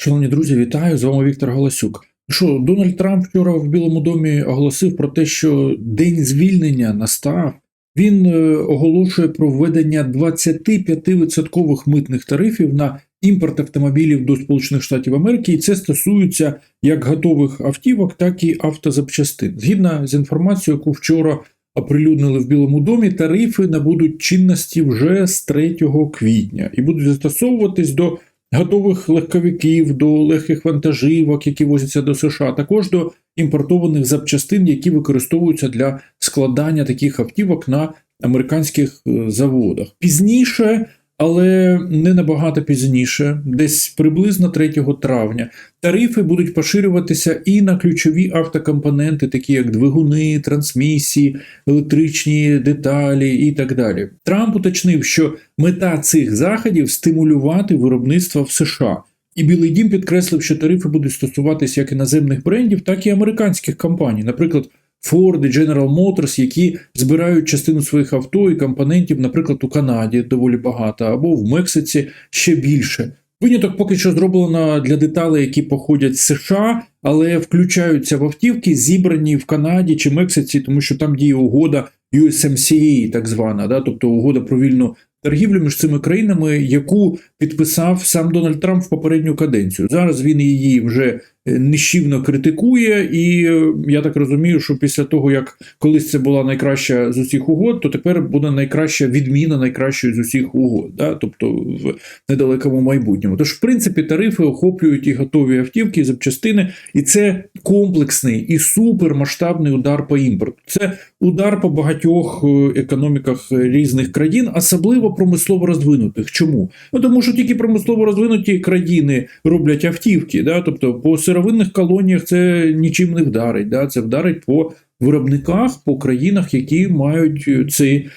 Шановні друзі, вітаю! З вами Віктор Галасюк. Що Дональд Трамп вчора в Білому домі оголосив про те, що день звільнення настав. Він е, оголошує про введення 25% митних тарифів на імпорт автомобілів до Сполучених Штатів Америки, і це стосується як готових автівок, так і автозапчастин. Згідно з інформацією, яку вчора оприлюднили в Білому домі, тарифи набудуть чинності вже з 3 квітня і будуть застосовуватись до готових легковиків, до легких вантажівок, які возяться до США, також до імпортованих запчастин, які використовуються для складання таких автівок на американських е, заводах. Пізніше. Але не набагато пізніше, десь приблизно 3 травня, тарифи будуть поширюватися і на ключові автокомпоненти, такі як двигуни, трансмісії, електричні деталі і так далі. Трамп уточнив, що мета цих заходів стимулювати виробництво в США. І Білий Дім підкреслив, що тарифи будуть стосуватися як іноземних брендів, так і американських компаній, наприклад. Ford і General Motors, які збирають частину своїх авто і компонентів, наприклад, у Канаді доволі багато, або в Мексиці ще більше. Виняток поки що зроблено для деталей, які походять з США, але включаються в автівки, зібрані в Канаді чи Мексиці, тому що там діє угода USMCA, так звана, да, тобто угода про вільну торгівлю між цими країнами, яку підписав сам Дональд Трамп в попередню каденцію. Зараз він її вже нищівно критикує, і е, я так розумію, що після того, як колись це була найкраща з усіх угод, то тепер буде найкраща відміна найкращої з усіх угод, да? тобто в недалекому майбутньому. Тож, в принципі, тарифи охоплюють і готові автівки, і запчастини, і це комплексний і супермасштабний удар по імпорту. Це удар по багатьох е, економіках різних країн, особливо промислово розвинутих. Чому? Ну тому що тільки промислово розвинуті країни роблять автівки, да? тобто по сировинних колоніях це нічим не вдарить. Да? Це вдарить по виробниках, по країнах, які мають цей,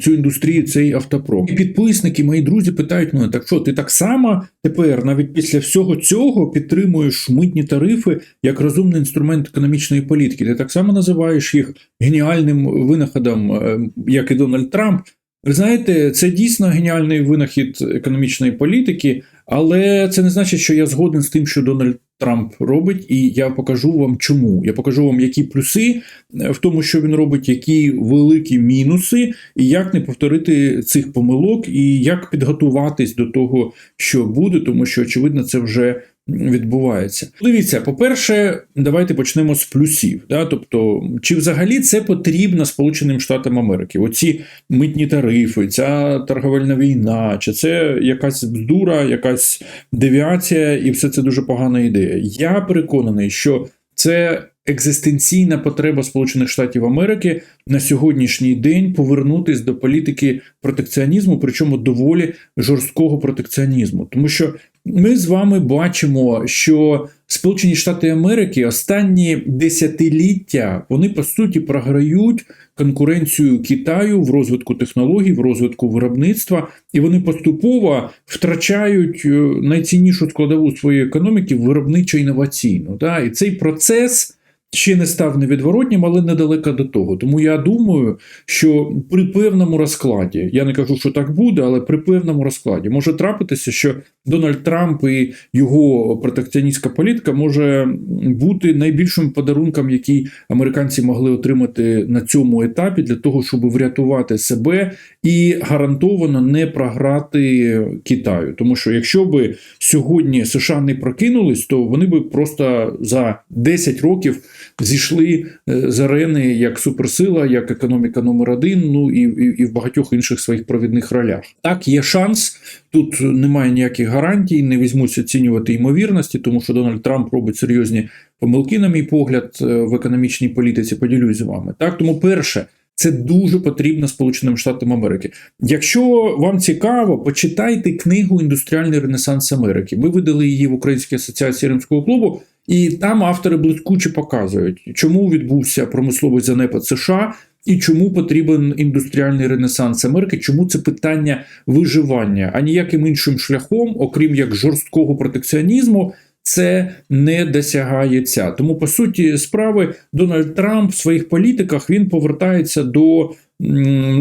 цю індустрію, цей автопром. І підписники, мої друзі, питають мене: так що ти так само тепер, навіть після всього цього, підтримуєш митні тарифи як розумний інструмент економічної політики? Ти так само називаєш їх геніальним винаходом, е, як і Дональд Трамп. Ви знаєте, це дійсно геніальний винахід економічної політики, але це не значить, що я згоден з тим, що Дональд Трамп робить, і я покажу вам чому. Я покажу вам, які плюси в тому, що він робить, які великі мінуси, і як не повторити цих помилок, і як підготуватись до того, що буде, тому що очевидно, це вже відбувається. Дивіться, по-перше, давайте почнемо з плюсів. Да? Тобто, чи взагалі це потрібно Сполученим Штатам Америки? Оці митні тарифи, ця торговельна війна, чи це якась бздура, якась девіація, і все це дуже погана ідея. Я переконаний, що це. Екзистенційна потреба Сполучених Штатів Америки на сьогоднішній день повернутись до політики протекціонізму, причому доволі жорсткого протекціонізму, тому що ми з вами бачимо, що Сполучені Штати Америки останні десятиліття вони по суті програють конкуренцію Китаю в розвитку технологій, в розвитку виробництва, і вони поступово втрачають е, найціннішу складову своєї економіки виробничо інноваційну. Да? І цей процес ще не став невідворотнім, але недалеко до того. Тому я думаю, що при певному розкладі, я не кажу, що так буде, але при певному розкладі може трапитися, що Дональд Трамп і його протекціоністська політика може бути найбільшим подарунком, який американці могли отримати на цьому етапі для того, щоб врятувати себе і гарантовано не програти Китаю. Тому що якщо би сьогодні США не прокинулись, то вони би просто за 10 років зійшли е, з арени як суперсила, як економіка номер один, ну і, і, і в багатьох інших своїх провідних ролях. Так, є шанс. Тут немає ніяких гарантій, не візьмуться оцінювати ймовірності, тому що Дональд Трамп робить серйозні помилки, на мій погляд, е, в економічній політиці. Поділюсь з вами. Так, тому перше. Це дуже потрібно Сполученим Штатам Америки. Якщо вам цікаво, почитайте книгу Індустріальний Ренесанс Америки. Ми видали її в Українській асоціації Римського клубу. І там автори блискуче показують, чому відбувся промисловий занепад США і чому потрібен індустріальний ренесанс Америки, чому це питання виживання, а ніяким іншим шляхом, окрім як жорсткого протекціонізму. Це не досягається. Тому, по суті, справи Дональд Трамп в своїх політиках він повертається до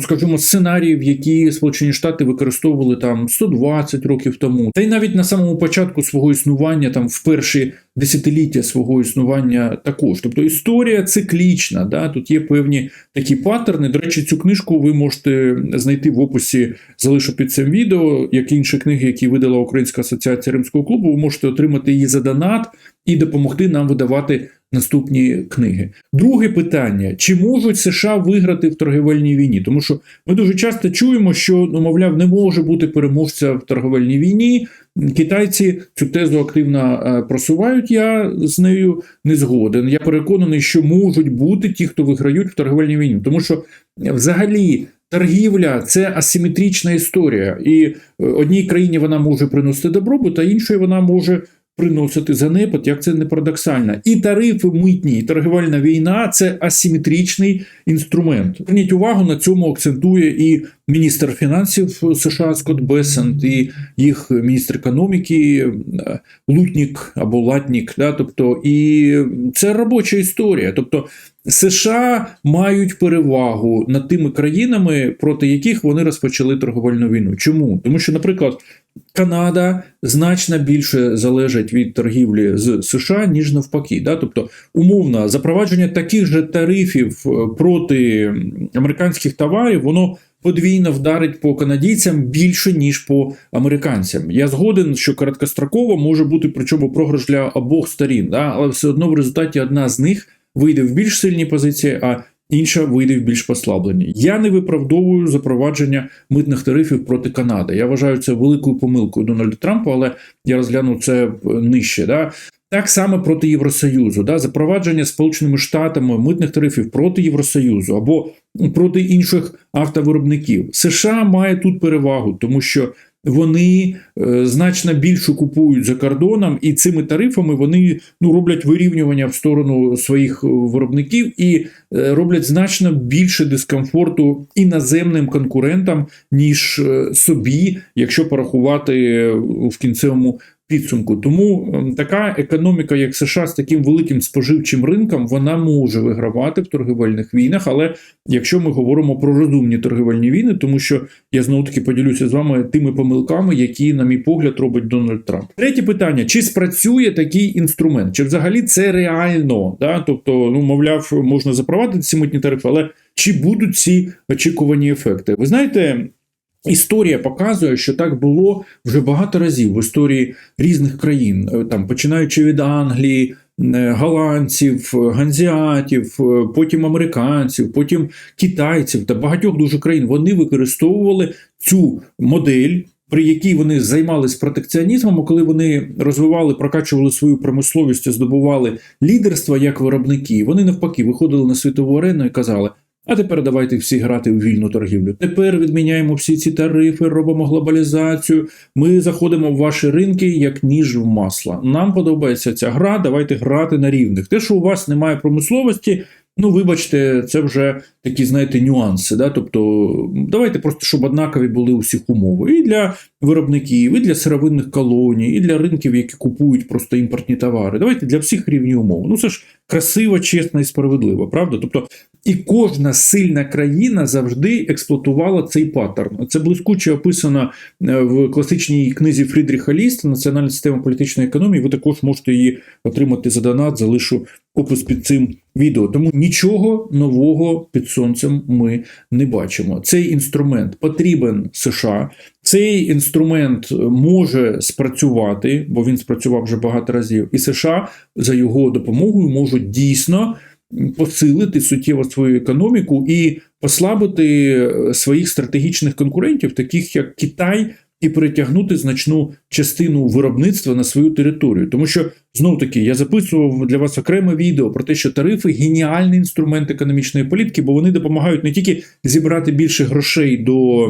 скажімо, сценаріїв, які Сполучені Штати використовували там 120 років тому, та й навіть на самому початку свого існування, там в перші десятиліття свого існування також. Тобто історія циклічна. Да? Тут є певні такі паттерни. До речі, цю книжку ви можете знайти в описі, залишу під цим відео, як і інші книги, які видала Українська асоціація Римського клубу. Ви можете отримати її за донат і допомогти нам видавати наступні книги. Друге питання: чи можуть США виграти в торгівельній війні? Тому що ми дуже часто чуємо, що ну, мовляв, не може бути переможця в торговельній війні. Китайці цю тезу активно е, просувають. Я з нею не згоден. Я переконаний, що можуть бути ті, хто виграють в торговельній війні, тому що взагалі. Торгівля це асиметрична історія, і е, одній країні вона може приносити добробут, а іншої вона може приносити занепад, як це не парадоксально. І тарифи митні, і торгівельна війна це асиметричний інструмент. Зверніть увагу на цьому акцентує і міністр фінансів США Скотт Бесент, і їх міністр економіки е, Лутнік або Латнік. Да? Тобто, і це робоча історія. Тобто США мають перевагу над тими країнами, проти яких вони розпочали торговельну війну. Чому? Тому що, наприклад, Канада значно більше залежить від торгівлі з США, ніж навпаки. Да? Тобто, умовно, запровадження таких же тарифів е, проти американських товарів, воно подвійно вдарить по канадійцям більше, ніж по американцям. Я згоден, що короткостроково може бути причому програш для обох сторін, да? але все одно в результаті одна з них вийде в більш сильні позиції, а інша вийде в більш послаблені. Я не виправдовую запровадження митних тарифів проти Канади. Я вважаю це великою помилкою Дональда Трампа, але я розгляну це нижче. Да? Так само проти Євросоюзу, да, запровадження Сполученими Штатами митних тарифів проти Євросоюзу або проти інших автовиробників. США має тут перевагу, тому що вони е, значно більше купують за кордоном, і цими тарифами вони ну роблять вирівнювання в сторону своїх виробників і е, роблять значно більше дискомфорту іноземним конкурентам, ніж е, собі, якщо порахувати в кінцевому підсумку. Тому ем, така економіка, як США, з таким великим споживчим ринком, вона може вигравати в торгівельних війнах. Але якщо ми говоримо про розумні торгівельні війни, тому що я знову таки поділюся з вами тими помилками, які, на мій погляд, робить Дональд Трамп. Третє питання: чи спрацює такий інструмент? Чи взагалі це реально? Да? Тобто, ну мовляв, можна запровадити ці митні тарифи, але чи будуть ці очікувані ефекти? Ви знаєте. Історія показує, що так було вже багато разів в історії різних країн, е, там починаючи від Англії, е, голландців, ганзіатів, е, потім американців, потім китайців та багатьох дуже країн. Вони використовували цю модель. При якій вони займалися протекціонізмом, коли вони розвивали, прокачували свою промисловість, здобували лідерство як виробники, вони навпаки виходили на світову арену і казали: а тепер давайте всі грати в вільну торгівлю. Тепер відміняємо всі ці тарифи, робимо глобалізацію. Ми заходимо в ваші ринки як ніж в масло. Нам подобається ця гра. Давайте грати на рівних. Те, що у вас немає промисловості. Ну, вибачте, це вже такі, знаєте, нюанси. Да? Тобто, давайте просто, щоб однакові були усіх умови. І для виробників, і для сировинних колоній, і для ринків, які купують просто імпортні товари. Давайте для всіх рівні умови. Ну, це ж красиво, чесно і справедливо, правда? Тобто, і кожна сильна країна завжди експлуатувала цей паттерн. Це блискуче описано е, в класичній книзі Фрідріха Ліста Національна система політичної економії. Ви також можете її отримати за донат, залишу опис під цим відео. Тому нічого нового під сонцем ми не бачимо. Цей інструмент потрібен США. Цей інструмент може спрацювати, бо він спрацював вже багато разів, і США за його допомогою можуть дійсно посилити суттєво свою економіку і послабити своїх стратегічних конкурентів, таких як Китай. І перетягнути значну частину виробництва на свою територію, тому що знов таки я записував для вас окреме відео про те, що тарифи геніальний інструмент економічної політики, бо вони допомагають не тільки зібрати більше грошей до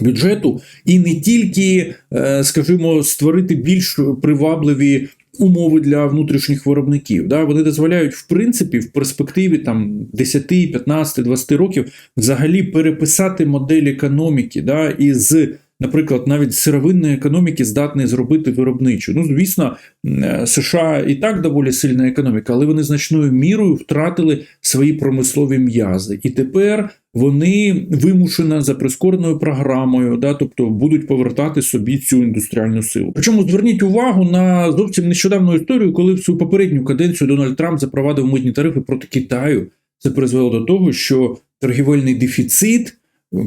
бюджету, і не тільки, е, скажімо, створити більш привабливі. Умови для внутрішніх виробників Да, вони дозволяють, в принципі, в перспективі там 10, 15, 20 років взагалі переписати модель економіки да, і з наприклад, навіть сировинної економіки здатний зробити виробничу. Ну, звісно, е, США і так доволі сильна економіка, але вони значною мірою втратили свої промислові м'язи. І тепер вони вимушено за прискореною програмою, да, тобто будуть повертати собі цю індустріальну силу. Причому зверніть увагу на зовсім нещодавну історію, коли в свою попередню каденцію Дональд Трамп запровадив митні тарифи проти Китаю. Це призвело до того, що торгівельний дефіцит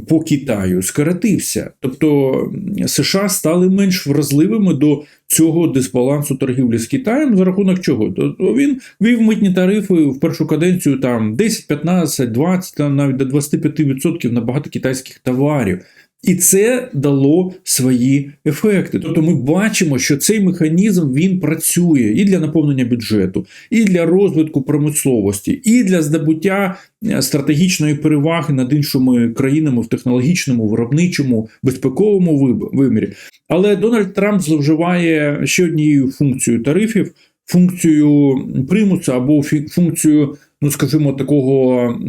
по Китаю скоротився. Тобто США стали менш вразливими до цього дисбалансу торгівлі з Китаєм за рахунок чого? Тобто він вів митні тарифи в першу каденцію там 10, 15, 20, там навіть до 25% на багато китайських товарів. І це дало свої ефекти. Тобто ми бачимо, що цей механізм він працює і для наповнення бюджету, і для розвитку промисловості, і для здобуття е, стратегічної переваги над іншими країнами в технологічному, виробничому, безпековому вимірі. Але Дональд Трамп зловживає ще однією функцією тарифів. Функцію примусу або функцію ну скажімо, такого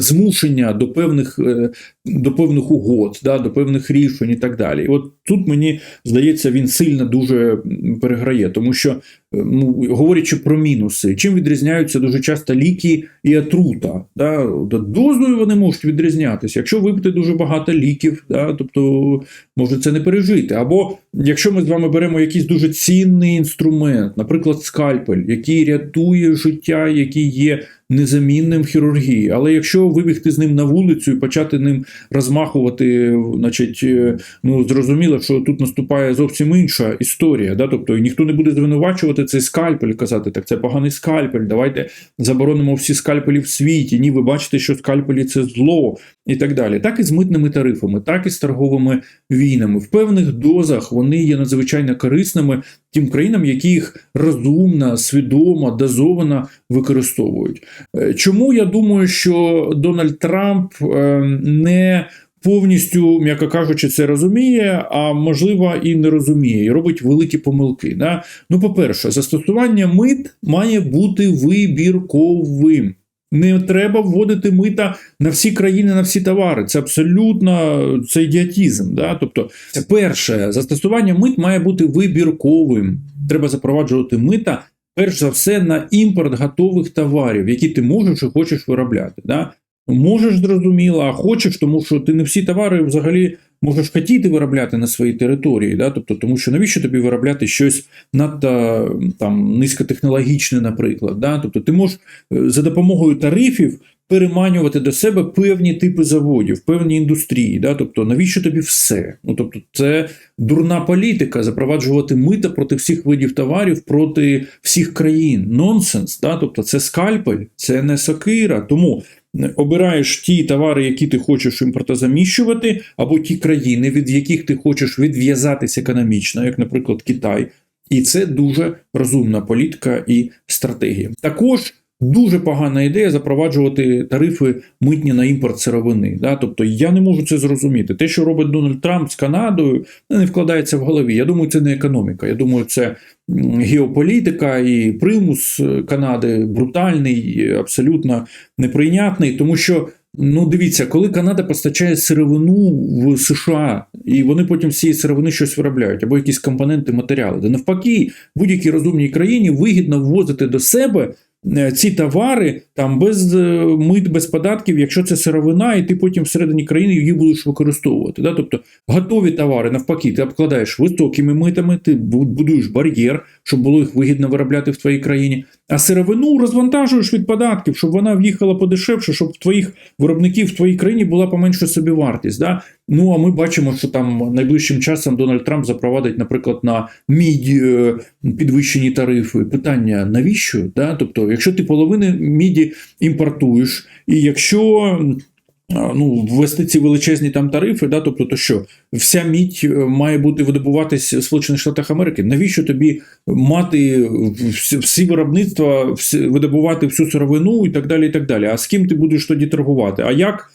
змушення до певних е, до певних угод, да, до певних рішень і так далі. І от тут мені здається, він сильно дуже переграє, тому що, е, ну, говорячи про мінуси, чим відрізняються дуже часто ліки і отрута. Да? Дозою вони можуть відрізнятися. Якщо випити дуже багато ліків, да, тобто може це не пережити. Або якщо ми з вами беремо якийсь дуже цінний інструмент, наприклад, скальпель, який рятує життя, який є незамінним в хірургії. Але якщо вибігти з ним на вулицю і почати ним розмахувати, значить, е, ну зрозуміло, що тут наступає зовсім інша історія. Да? Тобто ніхто не буде звинувачувати цей скальпель, казати, так це поганий скальпель. Давайте заборонимо всі скальпелі в світі. Ні, ви бачите, що скальпелі це зло і так далі. Так і з митними тарифами, так і з торговими війнами. В певних дозах вони є надзвичайно корисними тим країнам, які їх розумно, свідомо, дозовано використовують. Е, чому я думаю, що Дональд Трамп е, не повністю, м'яко кажучи, це розуміє, а можливо і не розуміє, і робить великі помилки. Да? Ну, по-перше, застосування мит має бути вибірковим. Не треба вводити мита на всі країни, на всі товари. Це абсолютно це ідіотізм. Да? Тобто, перше застосування мит має бути вибірковим. Треба запроваджувати мита, перш за все, на імпорт готових товарів, які ти можеш і хочеш виробляти. Да? Можеш зрозуміло, а хочеш, тому що ти не всі товари взагалі можеш хотіти виробляти на своїй території. Да? Тобто, Тому що навіщо тобі виробляти щось надто там, низькотехнологічне, наприклад. Да? Тобто ти можеш е, за допомогою тарифів переманювати до себе певні типи заводів, певні індустрії. Да? Тобто, навіщо тобі все? Ну, тобто, Це дурна політика запроваджувати мита проти всіх видів товарів, проти всіх країн. Нонсенс. Да? Тобто, це скальпель, це не сокира. Тому обираєш ті товари, які ти хочеш імпортозаміщувати, або ті країни, від яких ти хочеш відв'язатись економічно, як, наприклад, Китай. І це дуже розумна політика і стратегія. Також Дуже погана ідея запроваджувати тарифи митні на імпорт сировини. Да? Тобто я не можу це зрозуміти. Те, що робить Дональд Трамп з Канадою, не вкладається в голові. Я думаю, це не економіка. Я думаю, це геополітика і примус Канади брутальний, абсолютно неприйнятний, тому що. Ну, дивіться, коли Канада постачає сировину в США, і вони потім з цієї сировини щось виробляють, або якісь компоненти матеріали, де навпаки, будь-якій розумній країні вигідно ввозити до себе Е, ці товари там без е, мит, без податків, якщо це сировина, і ти потім всередині країни її будеш використовувати. Да? Тобто готові товари, навпаки, ти обкладаєш високими митами, ти будуєш бар'єр, щоб було їх вигідно виробляти в твоїй країні. А сировину розвантажуєш від податків, щоб вона в'їхала подешевше, щоб твоїх виробників в твоїй країні була поменша собівартість. Да? Ну а ми бачимо, що там найближчим часом Дональд Трамп запровадить, наприклад, на міді е, підвищені тарифи. Питання навіщо? Да? Тобто, якщо ти половини міді імпортуєш, і якщо ну, ввести ці величезні там тарифи, да, тобто, то що вся мідь е, має бути видобуватись в Сполучених Штатах Америки. Навіщо тобі мати всі виробництва, видобувати всю сировину і так далі, і так далі? А з ким ти будеш тоді торгувати? А як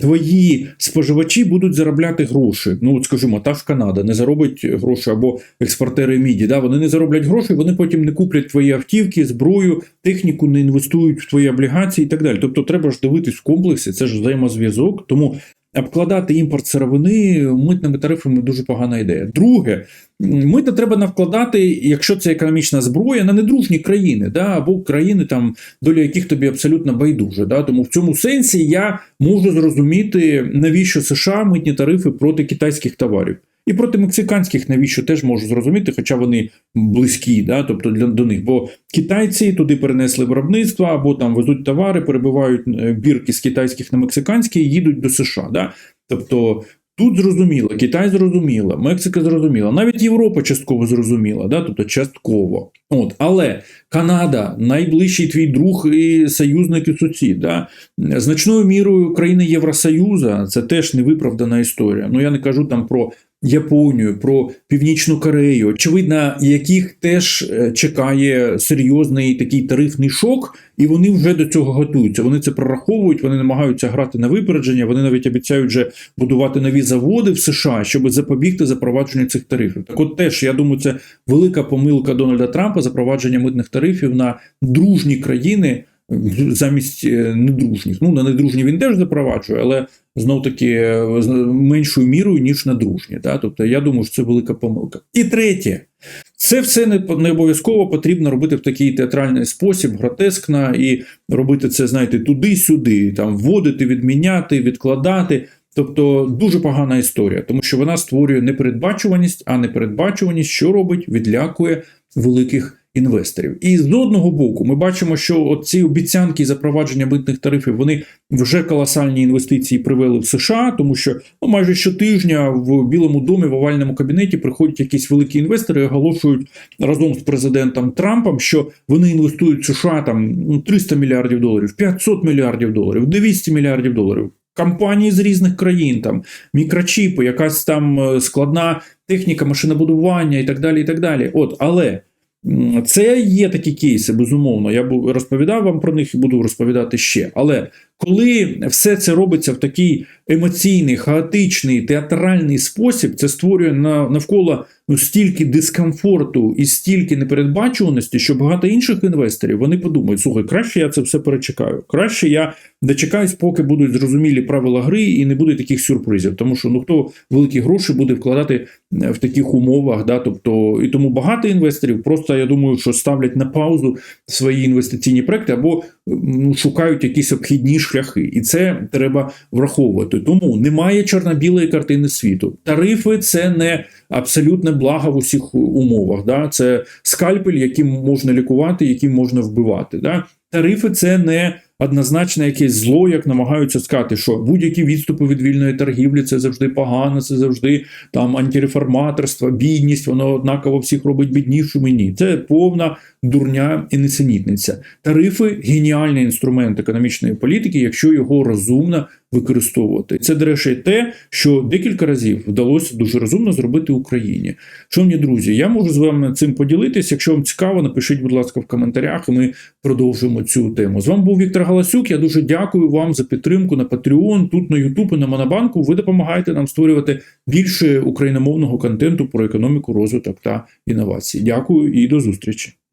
твої споживачі будуть заробляти гроші? Ну, от скажімо, та ж Канада не заробить гроші або експортери міді. Да? Вони не зароблять гроші, вони потім не куплять твої автівки, зброю, техніку, не інвестують в твої облігації і так далі. Тобто, треба ж дивитись в комплексі, це ж взаємозв'язок. Тому обкладати імпорт сировини митними тарифами дуже погана ідея. Друге, мита треба навкладати, якщо це економічна зброя, на недружні країни, да, або країни, там, доля яких тобі абсолютно байдуже. Да. Тому в цьому сенсі я можу зрозуміти, навіщо США митні тарифи проти китайських товарів. І проти мексиканських навіщо теж можу зрозуміти, хоча вони близькі, да, тобто для до них. Бо китайці туди перенесли виробництво або там везуть товари, перебивають е, бірки з китайських на мексиканські і їдуть до США. Да? Тобто тут зрозуміло, Китай зрозуміло, Мексика зрозуміла, навіть Європа частково зрозуміла, да? тобто частково. От, але Канада найближчий твій друг і союзник і сусід. Да? Значною мірою країни Євросоюзу це теж невиправдана історія. Ну я не кажу там про Японію, про Північну Корею, очевидно, яких теж е, чекає серйозний такий тарифний шок, і вони вже до цього готуються. Вони це прораховують, вони намагаються грати на випередження. Вони навіть обіцяють вже будувати нові заводи в США, щоб запобігти запровадженню цих тарифів. Так, от теж я думаю, це велика помилка Дональда Трампа запровадження митних тарифів на дружні країни. Замість е, недружніх. Ну, на недружні він теж запроваджує, але знов таки е, з меншою мірою, ніж на дружні. Да? Тобто, я думаю, що це велика помилка. І третє, це все не, не обов'язково потрібно робити в такий театральний спосіб, гротескно, і робити це, знаєте, туди-сюди, там вводити, відміняти, відкладати. Тобто дуже погана історія, тому що вона створює непередбачуваність, а непередбачуваність, що робить, відлякує великих інвесторів. І з одного боку, ми бачимо, що ці обіцянки запровадження митних тарифів вони вже колосальні інвестиції привели в США, тому що ну, майже щотижня в Білому домі в овальному кабінеті приходять якісь великі інвестори і оголошують разом з президентом Трампом, що вони інвестують в США там ну, 300 мільярдів доларів, 500 мільярдів доларів, 200 мільярдів доларів. Компанії з різних країн, там мікрочіпи, якась там е, складна техніка машинобудування і так далі. і так далі. От, але це є такі кейси, безумовно. Я розповідав вам про них і буду розповідати ще. Але коли все це робиться в такий емоційний, хаотичний, театральний спосіб, це створює навколо ну, стільки дискомфорту і стільки непередбачуваності, що багато інших інвесторів вони подумають: слухай, краще я це все перечекаю. Краще я дочекаюсь, поки будуть зрозумілі правила гри і не буде таких сюрпризів. Тому що ну хто великі гроші буде вкладати е, в таких умовах, да, тобто і тому багато інвесторів просто я думаю, що ставлять на паузу свої інвестиційні проекти або ну, шукають якісь обхідні шляхи, і це треба враховувати. Тому немає чорно-білої картини світу. Тарифи це не абсолютне благо в усіх умовах. Да? Це скальпель, яким можна лікувати, яким можна вбивати. Да? Тарифи це не однозначно якесь зло, як намагаються сказати, що будь-які відступи від вільної торгівлі це завжди погано, це завжди там антиреформаторство, бідність, воно однаково всіх робить біднішими. Ні, це повна дурня і несенітниця. Тарифи геніальний інструмент економічної політики, якщо його розумно використовувати. Це, до речі, те, що декілька разів вдалося дуже розумно зробити Україні. Шановні друзі, я можу з вами цим поділитися. Якщо вам цікаво, напишіть, будь ласка, в коментарях, і ми продовжимо цю тему. З вами був Віктор Галасюк. Я дуже дякую вам за підтримку на Patreon, тут на YouTube і на Монобанку. Ви допомагаєте нам створювати більше україномовного контенту про економіку, розвиток та інновації. Дякую і до зустрічі.